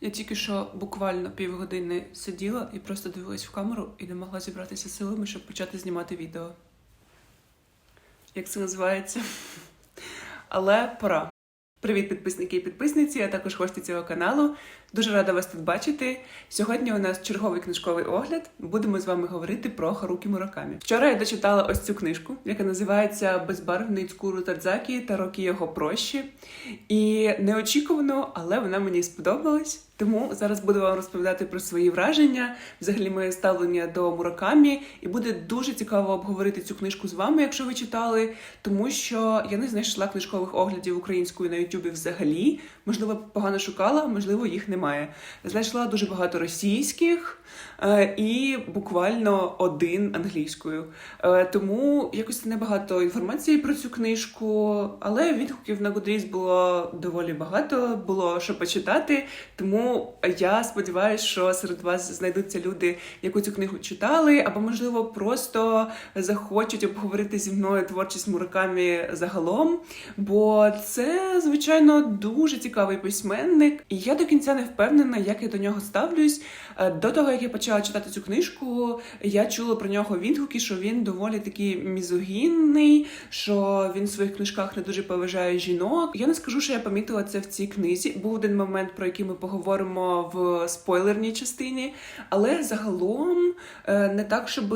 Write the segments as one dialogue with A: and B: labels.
A: Я тільки що буквально півгодини сиділа і просто дивилась в камеру і не могла зібратися силами, щоб почати знімати відео. Як це називається? Але пора. Привіт, підписники і підписниці, а також гості цього каналу. Дуже рада вас тут бачити. Сьогодні у нас черговий книжковий огляд. Будемо з вами говорити про Харукі Муракамі. Вчора я дочитала ось цю книжку, яка називається Безбарвний цкуру Тадзакі та роки його прощі. І неочікувано, але вона мені сподобалась. Тому зараз буду вам розповідати про свої враження, взагалі моє ставлення до Муракамі, і буде дуже цікаво обговорити цю книжку з вами, якщо ви читали, тому що я не знайшла книжкових оглядів українською на Ютубі взагалі. Можливо, погано шукала, можливо, їх немає. Знайшла дуже багато російських і буквально один англійською. Е, тому якось небагато інформації про цю книжку, але відгуків на Goodreads було доволі багато, було що почитати. Тому я сподіваюся, що серед вас знайдуться люди, яку цю книгу читали, або, можливо, просто захочуть обговорити зі мною творчість Муракамі загалом. Бо це, звичайно, дуже цікавий письменник, і я до кінця не впевнена, як я до нього ставлюсь. Е, До того як я почала читати цю книжку, я чула про нього відгуки, що він доволі такий мізогінний, що він в своїх книжках не дуже поважає жінок. Я не скажу, що я помітила це в цій книзі. Був один момент, про який ми поговоримо в спойлерній частині, але загалом е, не так, щоб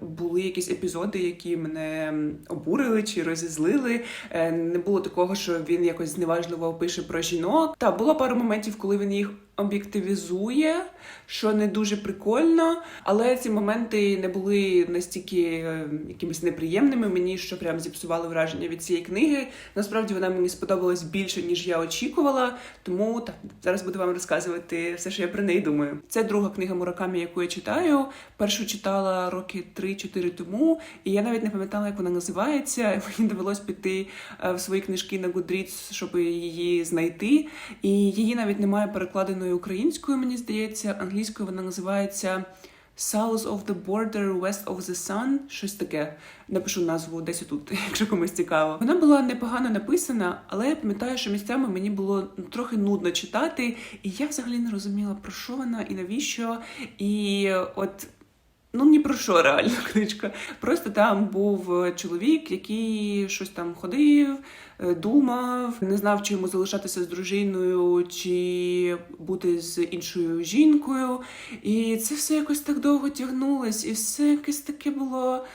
A: були якісь епізоди, які мене обурили чи розізлили. Е, Не було такого, що він якось зневажливо пише про жінок. Та було пару моментів, коли він їх об'єктивізує, що не дуже прикольно, але ці моменти не були настільки е, якимись неприємними мені, що прям зіпсували враження від цієї книги. Насправді вона мені сподобалась більше, ніж я очікувала. Тому так зараз буду вам розказувати все, що я про неї думаю. Це друга книга Муракамі, яку я читаю. Першу читала роки 3-4 тому, і я навіть не пам'ятала, як вона називається. Мені довелось піти е, в свої книжки на Goodreads, щоб її знайти. І її навіть немає перекладеної українською, мені здається. Англійською вона називається. South of the Border, West of the Sun, щось таке. Напишу назву десь тут, якщо комусь цікаво. Вона була непогано написана, але я пам'ятаю, що місцями мені було трохи нудно читати, і я взагалі не розуміла, про що вона і навіщо. І от. Ну, ні про що реально книжка. Просто там був е, чоловік, який щось там ходив, е, думав, не знав, чи йому залишатися з дружиною, чи бути з іншою жінкою. І це все якось так довго тягнулось, і все якесь таке було.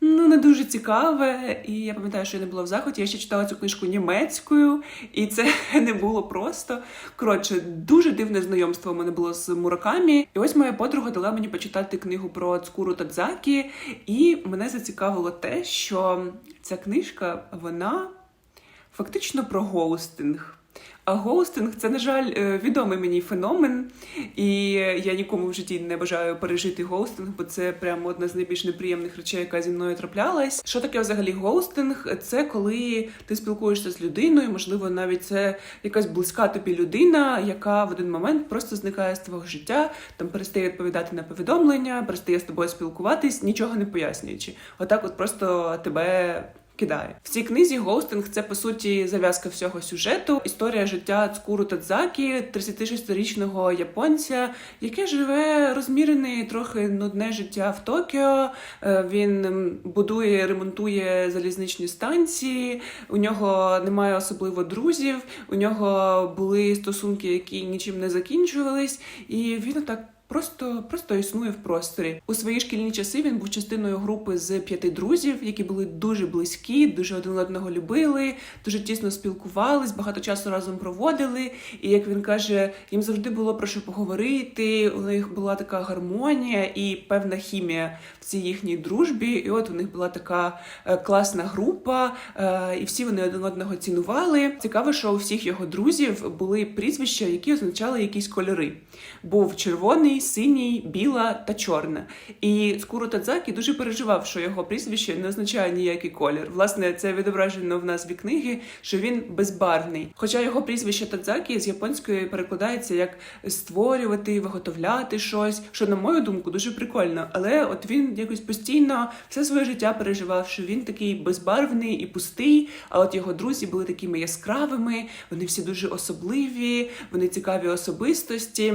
A: Ну, не дуже цікаве, і я пам'ятаю, що я не була в захваті. Я ще читала цю книжку німецькою, і це не було просто. Коротше, дуже дивне знайомство у мене було з Муракамі. І ось моя подруга дала мені почитати книгу про Цкуру Тадзакі, і мене зацікавило те, що ця книжка вона фактично про гоустинг. А гоустинг це, на жаль, е, відомий мені феномен, і я нікому в житті не бажаю пережити гоустинг, бо це прямо одна з найбільш неприємних речей, яка зі мною траплялась. Що таке взагалі гоустинг? Це коли ти спілкуєшся з людиною, можливо, навіть це якась близька тобі людина, яка в один момент просто зникає з твого життя, там перестає відповідати на повідомлення, перестає з тобою спілкуватись, нічого не пояснюючи. Отак, от просто тебе. Кидає в цій книзі Гоустинг це по суті зав'язка всього сюжету. Історія життя Цкуру Тадзакі, 36-річного японця, яке живе розмірене, трохи нудне життя в Токіо. Е, Він будує, ремонтує залізничні станції. У нього немає особливо друзів. У нього були стосунки, які нічим не закінчувались, і він так. Просто просто існує в просторі у свої шкільні часи. Він був частиною групи з п'яти друзів, які були дуже близькі, дуже один одного любили, дуже тісно спілкувались, багато часу разом проводили. І як він каже, їм завжди було про що поговорити. У них була така гармонія і певна хімія в цій їхній дружбі. І от у них була така е, класна група, е, і всі вони один одного цінували. Цікаво, що у всіх його друзів були прізвища, які означали якісь кольори. Був червоний синій, біла та чорна. І Скуру Тадзакі дуже переживав, що його прізвище не означає ніякий колір. Власне, це відображено в назві книги, що він безбарвний. Хоча його прізвище Тадзакі з японської перекладається як створювати, виготовляти щось, що, на мою думку, дуже прикольно. Але от він якось постійно все своє життя переживав, що він такий безбарвний і пустий. А от його друзі були такими яскравими, вони всі дуже особливі, вони цікаві особистості.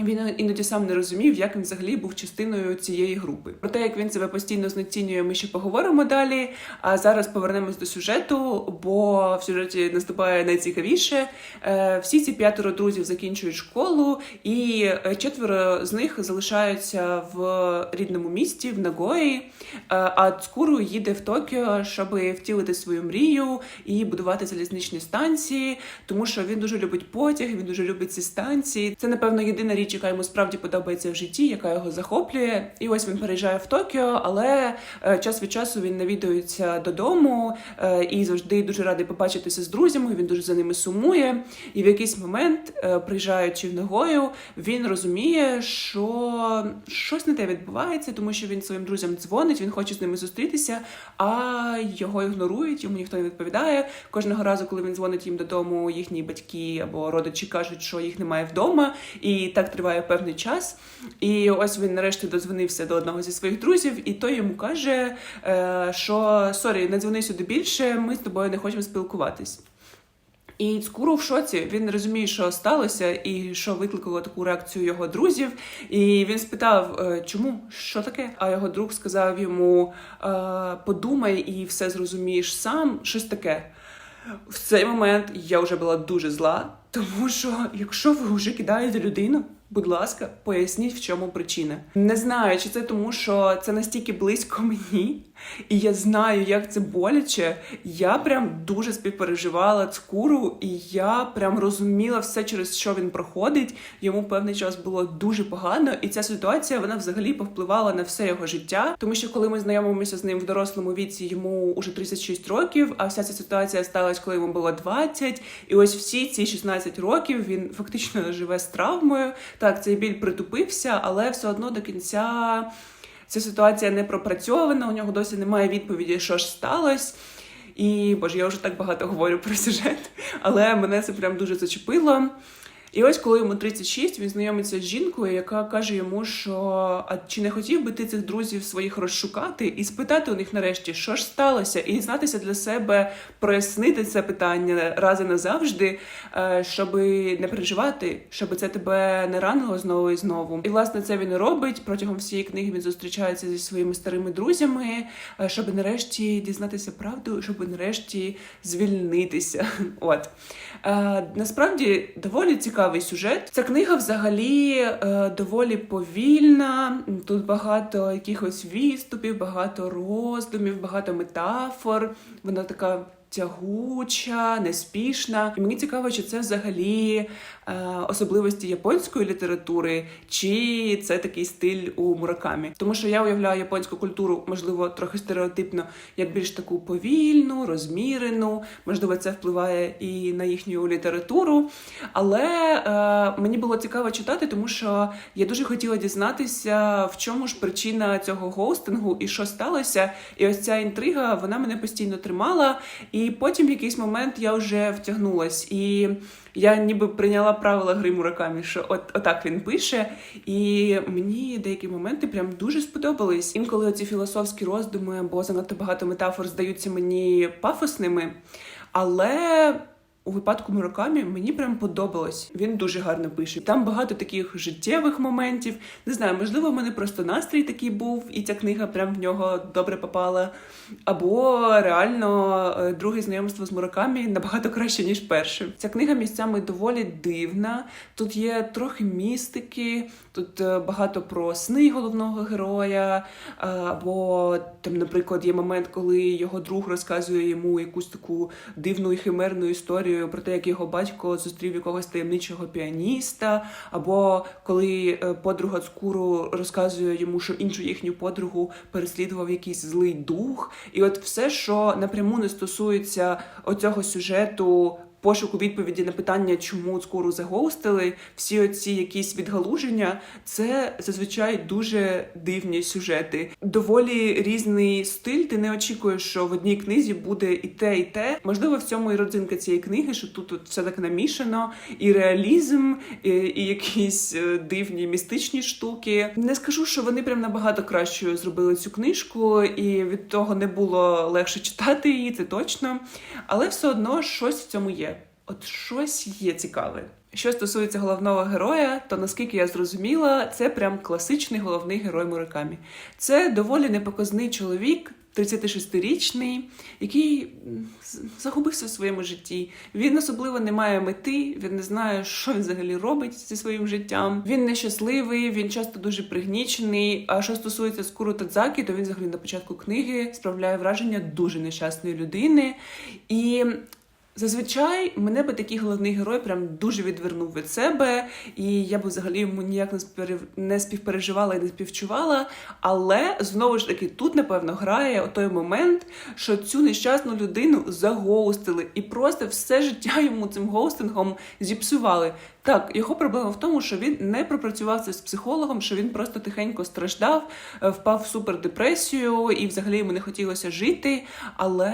A: Він іноді сам не розумів, як він взагалі був частиною цієї групи. Про те, як він себе постійно знецінює, ми ще поговоримо далі. А зараз повернемось до сюжету, бо в сюжеті наступає найцікавіше. Е, Всі ці п'ятеро друзів закінчують школу, і е, четверо з них залишаються в рідному місті в Нагої. Е, А Цкуру їде в Токіо, щоб втілити свою мрію і будувати залізничні станції, тому що він дуже любить потяг, він дуже любить ці станції. Це напевно єдина річ, яка йому справді подобається в житті, яка його захоплює. І ось він переїжджає в Токіо, але е, час від часу він навідується додому е, і завжди дуже радий побачитися з друзями. Він дуже за ними сумує. І в якийсь момент, е, приїжджаючи в Нагою, він розуміє, що щось не те відбувається, тому що він своїм друзям дзвонить, він хоче з ними зустрітися, а його ігнорують, йому ніхто не відповідає. Кожного разу, коли він дзвонить їм додому, їхні батьки або родичі кажуть, що їх немає вдома, і так триває певний час. І ось він нарешті додзвонився до одного зі своїх друзів, і той йому каже, е, що сорі, не дзвони сюди більше, ми з тобою не хочемо спілкуватись. І Цкуру в шоці він розуміє, що сталося, і що викликало таку реакцію його друзів. І він спитав, «Е, чому що таке? А його друг сказав йому: «Е, подумай і все зрозумієш сам, щось таке. В цей момент я вже була дуже зла, тому що якщо ви вже кидаєте людину, будь ласка, поясніть, в чому причина. Не знаю, чи це тому, що це настільки близько мені, і я знаю, як це боляче. Я прям дуже співпереживала цкуру, і я прям розуміла все, через що він проходить. Йому певний час було дуже погано, і ця ситуація вона взагалі повпливала на все його життя. Тому що коли ми знайомимося з ним в дорослому віці, йому уже 36 років. А вся ця ситуація сталася, коли йому було 20. І ось всі ці 16 років він фактично живе з травмою. Так, цей біль притупився, але все одно до кінця. Ця ситуація не пропрацьована, у нього досі немає відповіді, що ж сталося. І боже, я вже так багато говорю про сюжет, але мене це прям дуже зачепило. І ось, коли йому 36, він знайомиться з жінкою, яка каже йому, що а чи не хотів би ти цих друзів своїх розшукати і спитати у них нарешті, що ж сталося, і знатися для себе, прояснити це питання раз і назавжди, е, щоб не переживати, щоб це тебе не ранило знову і знову. І власне це він робить протягом всієї книги. Він зустрічається зі своїми старими друзями, е, щоб нарешті дізнатися правду, щоб нарешті звільнитися. От е, насправді доволі цікавий сюжет. Ця книга взагалі е, доволі повільна. Тут багато якихось відступів, багато роздумів, багато метафор. Вона така. Тягуча, неспішна, і мені цікаво, чи це взагалі особливості японської літератури, чи це такий стиль у Муракамі. Тому що я уявляю японську культуру, можливо, трохи стереотипно, як більш таку повільну, розмірену. Можливо, це впливає і на їхню літературу. Але е, мені було цікаво читати, тому що я дуже хотіла дізнатися, в чому ж причина цього гоустингу і що сталося. І ось ця інтрига вона мене постійно тримала. І потім в якийсь момент я вже втягнулась. І я ніби прийняла правила гри Муракамі, що от отак він пише. І мені деякі моменти прям дуже сподобались. Інколи оці філософські роздуми або занадто багато метафор здаються мені пафосними. Але у випадку Муракамі мені прям подобалось. Він дуже гарно пише. Там багато таких життєвих моментів. Не знаю, можливо, в мене просто настрій такий був, і ця книга прям в нього добре попала. Або реально е, друге знайомство з Муракамі набагато краще, ніж перше. Ця книга місцями доволі дивна. Тут є трохи містики, тут е, багато про сни головного героя. е, Або там, наприклад, є момент, коли його друг розказує йому якусь таку дивну і химерну історію про те, як його батько зустрів якогось таємничого піаніста, або коли е, подруга Цкуру розказує йому, що іншу їхню подругу переслідував якийсь злий дух. І от все, що напряму не стосується оцього сюжету пошуку відповіді на питання, чому скору загоустили, всі оці якісь відгалуження, це зазвичай дуже дивні сюжети. Доволі різний стиль. Ти не очікуєш, що в одній книзі буде і те, і те. Можливо, в цьому і родзинка цієї книги, що тут, тут все так намішано, і реалізм, і, і якісь е, дивні містичні штуки. Не скажу, що вони прям набагато кращою зробили цю книжку, і від того не було легше читати її, це точно. Але все одно щось в цьому є. От щось є цікаве. Що стосується головного героя, то наскільки я зрозуміла, це прям класичний головний герой Муракамі. Це доволі непоказний чоловік, 36-річний, який загубився в своєму житті. Він особливо не має мети, він не знає, що він взагалі робить зі своїм життям. Він нещасливий, він часто дуже пригнічений. А що стосується Скуру Тадзакі, то він взагалі на початку книги справляє враження дуже нещасної людини. І Зазвичай мене би такий головний герой прям дуже відвернув від себе, і я б взагалі йому ніяк не спів- не співпереживала і не співчувала. Але знову ж таки тут, напевно, грає той момент, що цю нещасну людину загоустили, і просто все життя йому цим гоустингом зіпсували. Так, його проблема в тому, що він не пропрацював це з психологом, що він просто тихенько страждав, е, впав в супердепресію, і взагалі йому не хотілося жити. Але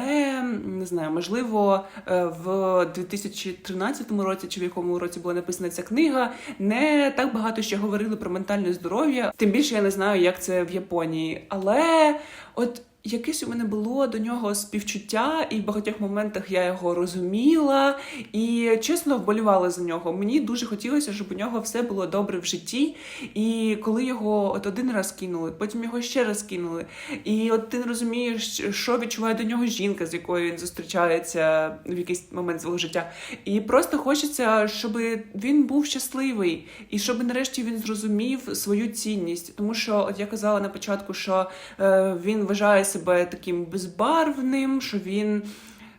A: не знаю, можливо, е, в 2013 році чи в якому році була написана ця книга, не так багато ще говорили про ментальне здоров'я. Тим більше я не знаю, як це в Японії. Але от. Якесь у мене було до нього співчуття, і в багатьох моментах я його розуміла і чесно вболівала за нього. Мені дуже хотілося, щоб у нього все було добре в житті. І коли його от один раз кинули, потім його ще раз кинули. І от ти не розумієш, що відчуває до нього жінка, з якою він зустрічається в якийсь момент свого життя. І просто хочеться, щоб він був щасливий, і щоб нарешті він зрозумів свою цінність. Тому що, от я казала на початку, що е, він вважає себе таким безбарвним, що він.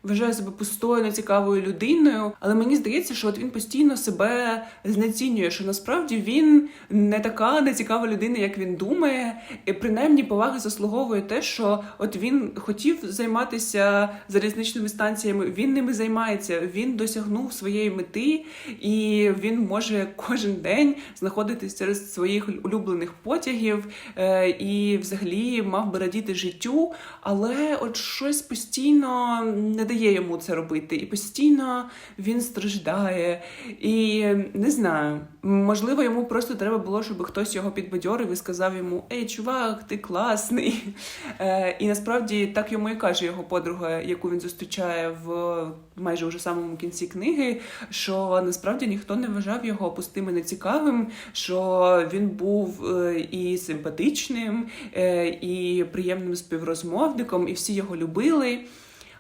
A: Вважає себе пустою, нецікавою людиною, але мені здається, що от він постійно себе знецінює, що насправді він не така нецікава людина, як він думає, і принаймні поваги заслуговує те, що от він хотів займатися залізничними станціями, він ними займається, він досягнув своєї мети, і він може кожен день знаходитись серед своїх улюблених потягів е, і взагалі мав би радіти життю, але от щось постійно не дає йому це робити, і постійно він страждає. І не знаю, можливо, йому просто треба було, щоб хтось його підбадьорив і сказав йому: Ей, чувак, ти класний. Е, і насправді так йому і каже його подруга, яку він зустрічає в майже уже самому кінці книги, що насправді ніхто не вважав його пустим і нецікавим, що він був е, і симпатичним, е, і приємним співрозмовником, і всі його любили.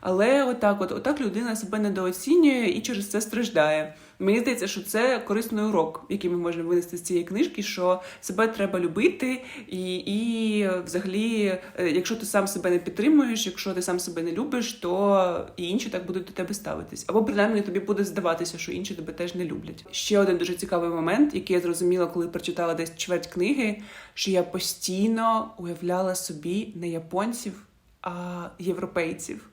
A: Але отак, от отак людина себе недооцінює і через це страждає. Мені здається, що це корисний урок, який ми можемо винести з цієї книжки, що себе треба любити, і, і взагалі, е, якщо ти сам себе не підтримуєш, якщо ти сам себе не любиш, то і інші так будуть до тебе ставитись. Або принаймні тобі буде здаватися, що інші тебе теж не люблять. Ще один дуже цікавий момент, який я зрозуміла, коли прочитала десь чверть книги, що я постійно уявляла собі не японців, а європейців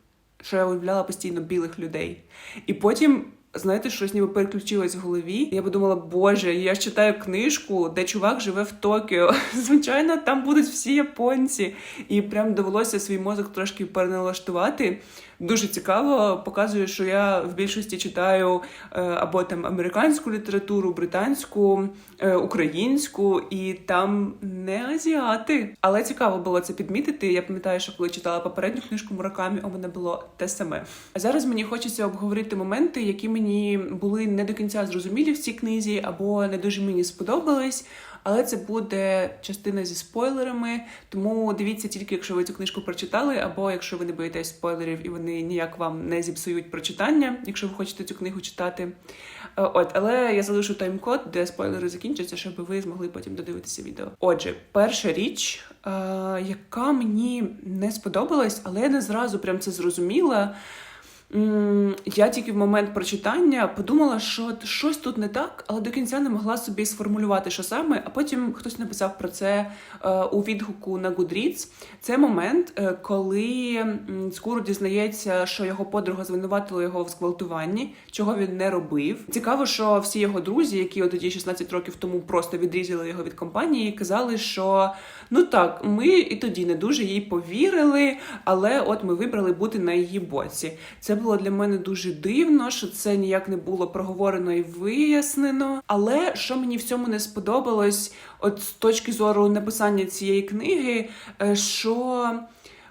A: що я уявляла постійно білих людей. І потім, знаєте, щось ніби переключилось в голові. Я подумала, боже, я ж читаю книжку, де чувак живе в Токіо. Звичайно, там будуть всі японці. І прям довелося свій мозок трошки переналаштувати. Дуже цікаво, показує, що я в більшості читаю е, або там американську літературу, британську, е, українську, і там не азіати. Але цікаво було це підмітити. Я пам'ятаю, що коли читала попередню книжку Муракамі, у мене було те саме. А зараз мені хочеться обговорити моменти, які мені були не до кінця зрозумілі в цій книзі, або не дуже мені сподобались. Але це буде частина зі спойлерами, тому дивіться тільки, якщо ви цю книжку прочитали, або якщо ви не боїтесь спойлерів і вони ніяк вам не зіпсують прочитання, якщо ви хочете цю книгу читати. Е, От, але я залишу тайм-код, де спойлери закінчаться, щоб ви змогли потім додивитися відео. Отже, перша річ, е, яка мені не сподобалась, але я не зразу прям це зрозуміла. Я тільки в момент прочитання подумала, що щось тут не так, але до кінця не могла собі сформулювати, що саме. А потім хтось написав про це е, у відгуку на Goodreads. Це момент, е, коли Скуру дізнається, що його подруга звинуватила його в зґвалтуванні, чого він не робив. Цікаво, що всі його друзі, які тоді 16 років тому просто відрізали його від компанії, казали, що ну так, ми і тоді не дуже їй повірили, але от ми вибрали бути на її боці. Це було для мене дуже дивно, що це ніяк не було проговорено і вияснено. Але що мені в цьому не сподобалось, от з точки зору написання цієї книги, е, що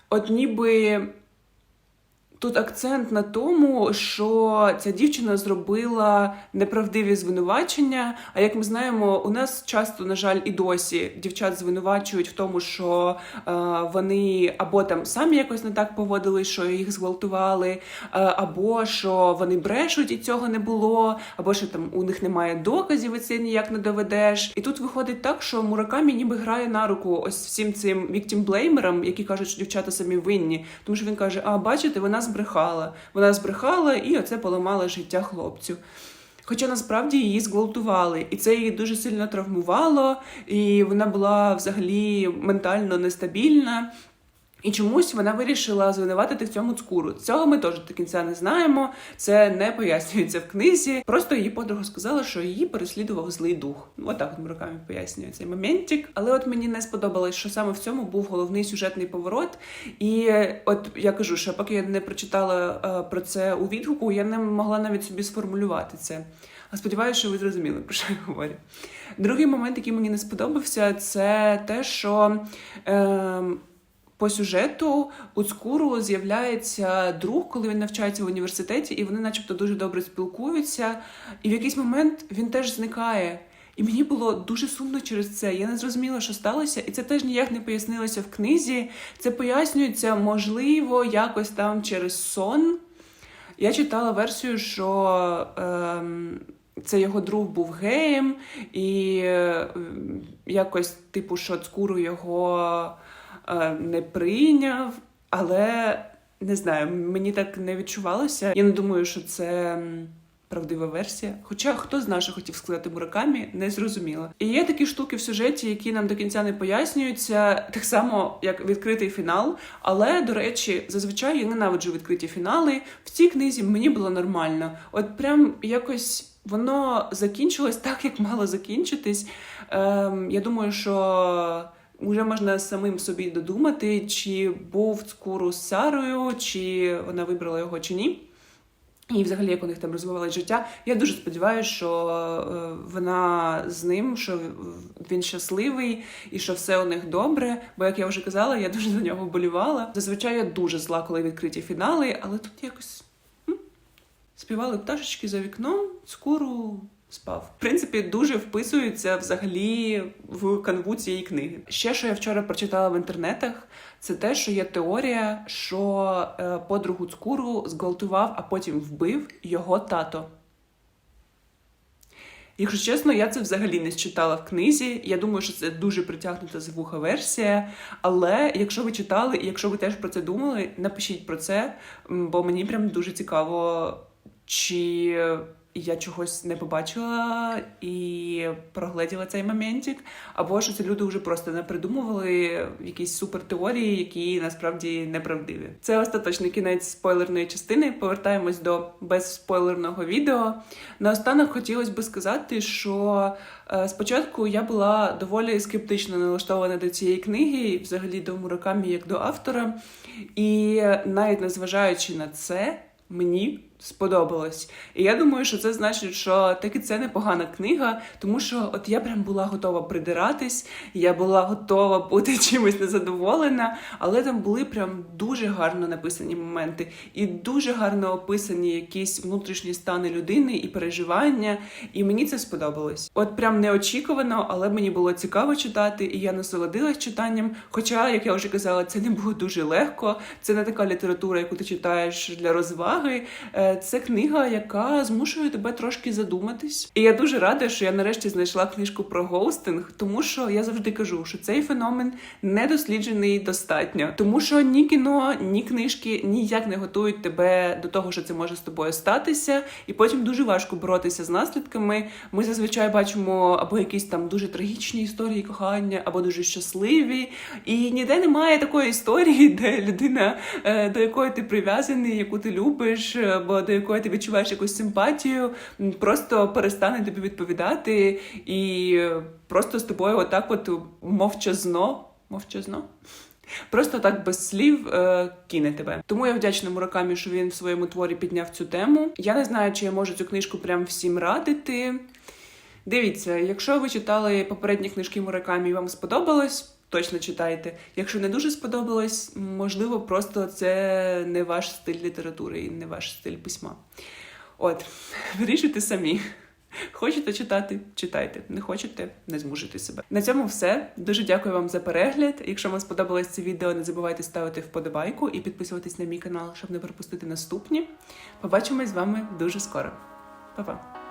A: от ніби. Тут акцент на тому, що ця дівчина зробила неправдиві звинувачення. А як ми знаємо, у нас часто, на жаль, і досі дівчат звинувачують в тому, що е, вони або там самі якось не так поводили, що їх зґвалтували, е, або що вони брешуть і цього не було, або що там у них немає доказів, і це ніяк не доведеш. І тут виходить так, що Муракамі ніби грає на руку ось всім цим віктімблеймерам, які кажуть, що дівчата самі винні. Тому що він каже: А бачите, вона збрехала. Вона збрехала і оце поламало життя хлопцю. Хоча насправді її зґвалтували, і це її дуже сильно травмувало, і вона була взагалі ментально нестабільна. І чомусь вона вирішила звинуватити в цьому цкуру. Цього ми теж до кінця не знаємо. Це не пояснюється в книзі. Просто її подруга сказала, що її переслідував злий дух. Ну, отак от руками пояснює цей моментик. Але от мені не сподобалось, що саме в цьому був головний сюжетний поворот. І от я кажу, що поки я не прочитала е, про це у відгуку, я не могла навіть собі сформулювати це. А сподіваюся, що ви зрозуміли, про що я говорю. Другий момент, який мені не сподобався, це те, що. Е, по сюжету у Цкуру з'являється друг, коли він навчається в університеті, і вони, начебто, дуже добре спілкуються. І в якийсь момент він теж зникає. І мені було дуже сумно через це. Я не зрозуміла, що сталося, і це теж ніяк не пояснилося в книзі. Це пояснюється, можливо, якось там через сон. Я читала версію, що ем, це його друг був геєм, і е, якось, типу, що Цкуру його е, не прийняв, але не знаю, мені так не відчувалося. Я не думаю, що це. Правдива версія. Хоча хто знає, що хотів сказати Муракамі, не зрозуміло. І є такі штуки в сюжеті, які нам до кінця не пояснюються, так само як відкритий фінал. Але, до речі, зазвичай я ненавиджу відкриті фінали. В цій книзі мені було нормально. От прям якось воно закінчилось так, як мало закінчитись. Ем, я думаю, що. Уже можна самим собі додумати, чи був Цкуру з Сарою, чи вона вибрала його, чи ні. І взагалі, як у них там розвивалось життя. Я дуже сподіваюся, що е, вона з ним, що він щасливий і що все у них добре. Бо, як я вже казала, я дуже за нього вболівала. Зазвичай я дуже зла, коли відкриті фінали, але тут якось м, співали пташечки за вікном, скоро спав. В принципі, дуже вписується взагалі в канву цієї книги. Ще що я вчора прочитала в інтернетах, це те, що є теорія, що е, подругу Цкуру зґвалтував, а потім вбив його тато. Якщо чесно, я це взагалі не читала в книзі. Я думаю, що це дуже притягнута з вуха версія. Але якщо ви читали, і якщо ви теж про це думали, напишіть про це, бо мені прям дуже цікаво, чи я чогось не побачила і прогледіла цей моментик, або що це люди вже просто не придумували якісь супертеорії, які насправді неправдиві. Це остаточний кінець спойлерної частини. Повертаємось до безспойлерного відео. Наостанок хотілося би сказати, що е, спочатку я була доволі скептично налаштована до цієї книги, і взагалі до Муракамі як до автора. І навіть незважаючи на це, мені сподобалось. І я думаю, що це значить, що таки це непогана книга, тому що от я прям була готова придиратись, я була готова бути чимось незадоволена, але там були прям дуже гарно написані моменти і дуже гарно описані якісь внутрішні стани людини і переживання. І мені це сподобалось. От прям неочікувано, але мені було цікаво читати, і я насолодилась читанням. Хоча, як я вже казала, це не було дуже легко. Це не така література, яку ти читаєш для розваги. Це книга, яка змушує тебе трошки задуматись. І я дуже рада, що я нарешті знайшла книжку про гоустинг, тому що я завжди кажу, що цей феномен не досліджений достатньо, тому що ні кіно, ні книжки ніяк не готують тебе до того, що це може з тобою статися, і потім дуже важко боротися з наслідками. Ми зазвичай бачимо або якісь там дуже трагічні історії кохання, або дуже щасливі. І ніде немає такої історії, де людина, е, до якої ти прив'язаний, яку ти любиш, або до якої ти відчуваєш якусь симпатію, просто перестане тобі відповідати і просто з тобою отак, от мовчазно, мовчазно. Просто так без слів е, кине тебе. Тому я вдячна Муракамі, що він в своєму творі підняв цю тему. Я не знаю, чи я можу цю книжку прям всім радити. Дивіться, якщо ви читали попередні книжки Муракамі і вам сподобалось, точно читайте. Якщо не дуже сподобалось, можливо, просто це не ваш стиль літератури і не ваш стиль письма. От, вирішуйте самі. Хочете читати, читайте. Не хочете, не змушуйте себе. На цьому все. Дуже дякую вам за перегляд. Якщо вам сподобалось це відео, не забувайте ставити вподобайку і підписуватись на мій канал, щоб не пропустити наступні. Побачимось з вами дуже скоро. Па-па!